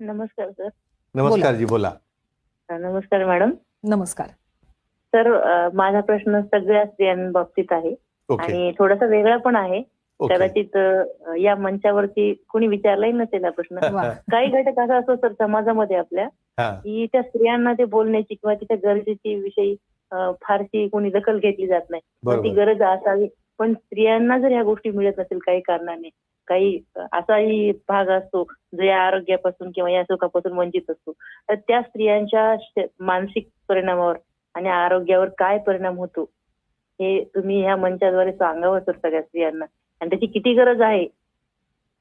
नमस्कार सर. नमस्कार जी बोला. नमस्कार मॅडम. नमस्कार. सर माझा प्रश्न सगळ्या स्त्रियांबाबतीत आहे. आणि थोडासा वेगळा पण आहे. कदाचित या मंचावरती कोणी विचारलाही नसेल हा प्रश्न. काही घटक असा असतो सर समाजामध्ये आपल्या हा. की त्या स्त्रियांना ते बोलण्याची किंवा तिच्या गरजेची विषयी फारशी कोणी दखल घेतली जात नाही. ती गरज असावी. पण स्त्रियांना जर ह्या गोष्टी मिळत नसेल काही कारणाने काही असाही भाग असतो जो या आरोग्यापासून किंवा या सुखापासून वंचित असतो. तर त्या स्त्रियांच्या मानसिक परिणामावर आणि आरोग्यावर काय परिणाम होतो हे तुम्ही ह्या मंचाद्वारे सांगावं सर सगळ्या स्त्रियांना. आणि त्याची किती गरज आहे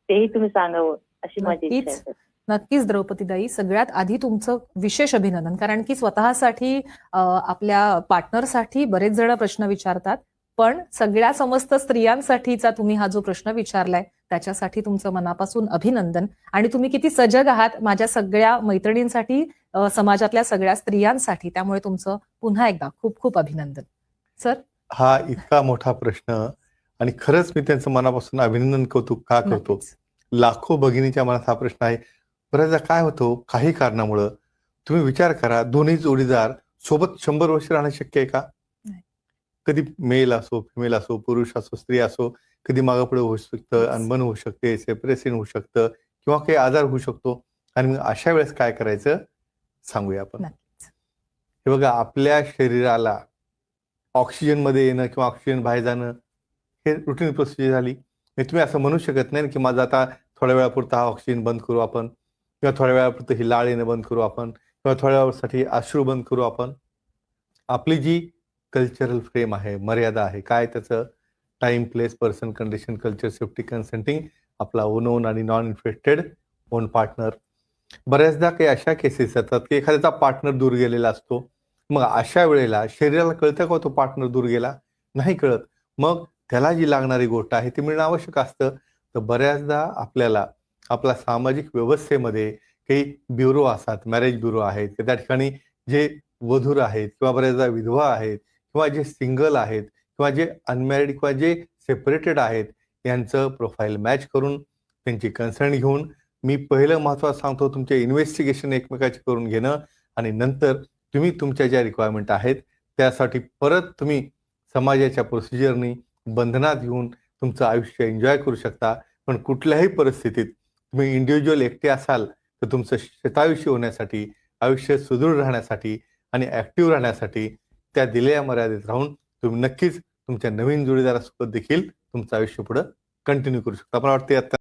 तेही तुम्ही सांगावं अशी माझी इच्छा आहे नक्कीच. द्रौपदीताई सगळ्यात आधी तुमचं विशेष अभिनंदन कारण की स्वतःसाठी आपल्या पार्टनरसाठी बरेच जण प्रश्न विचारतात पण सगळ्या समस्त स्त्रियांसाठीचा तुम्ही हा जो प्रश्न विचारलाय त्याच्यासाठी तुमचं मनापासून अभिनंदन. आणि तुम्ही किती सजग आहात माझ्या सगळ्या मैत्रिणींसाठी समाजातल्या सगळ्या स्त्रियांसाठी. त्यामुळे तुमचं पुन्हा एकदा खूप खूप अभिनंदन. सर? हा इतका मोठा प्रश्न आणि खरंच मी त्यांचं मनापासून अभिनंदन कौतुक का करतो. लाखो भगिनीच्या मनात हा प्रश्न आहे. बऱ्याचदा काय होतो? काही कारणामुळं. तुम्ही विचार करा दोन्ही जोडीदार सोबत शंभर वर्ष राहणं शक्य आहे का. कधी मेल असो फिमेल असो पुरुष असो स्त्री असो कधी मागं पुढे होऊ शकतं. अनबन होऊ शकते सेपरेशन होऊ शकतं किंवा काही आजार होऊ शकतो. आणि मग अशा वेळेस काय करायचं? सांगूया आपण. हे बघा आपल्या शरीराला ऑक्सिजनमध्ये येणं किंवा ऑक्सिजन बाहेर जाणं हे रुटीन प्रोसिजर झाली. म्हणजे तुम्ही असं म्हणू शकत नाही की माझा आता थोड्या वेळापुरता हा ऑक्सिजन बंद करू आपण किंवा थोड्या वेळापुरतं ही लाळ येणं बंद करू आपण किंवा थोड्या वेळासाठी अश्रू बंद करू आपण. आपली जी कल्चरल फ्रेम आहे मर्यादा आहे काय त्याचं time place person condition culture safety consenting आपला ओन ओन आणि नॉन इन्फेक्टेड ओन पार्टनर बऱ्याचदा काही अशा केसेस येतात की एखाद्याचा पार्टनर दूर गेलेला असतो. मग अशा वेळेला शरीराला कळतं का तो पार्टनर दूर गेला? नाही कळत. मग त्याला जी लागणारी गोष्ट आहे ती मिळणं आवश्यक असतं. तर बऱ्याचदा आपल्याला आपल्या सामाजिक व्यवस्थेमध्ये काही ब्युरो असतात मॅरेज ब्युरो आहेत त्या ठिकाणी जे वधूर आहेत किंवा बऱ्याचदा विधवा आहेत किंवा जे सिंगल आहेत किंवा जे अनमॅरिड किंवा जे सेपरेटेड आहेत यांचं प्रोफाईल मॅच करून त्यांची कन्सर्न घेऊन मी पहिलं महत्त्वाचं सांगतो तुमचे इन्व्हेस्टिगेशन एकमेकाचे करून घेणं आणि नंतर तुम्ही तुमच्या ज्या रिक्वायरमेंट आहेत त्यासाठी परत तुम्ही समाजाच्या प्रोसिजरनी बंधनात घेऊन तुमचं आयुष्य एन्जॉय करू शकता. पण कुठल्याही परिस्थितीत तुम्ही इंडिव्हिज्युअल एकटे असाल तर तुमचं शतायुष्य होण्यासाठी आयुष्य सुदृढ राहण्यासाठी आणि ऍक्टिव्ह राहण्यासाठी त्या दिलेल्या मर्यादेत राहून तुम्ही नक्कीच तुमच्या नवीन जोडीदारासोबत देखील तुमचं आयुष्य पुढं कंटिन्यू करू शकता. मला वाटते आता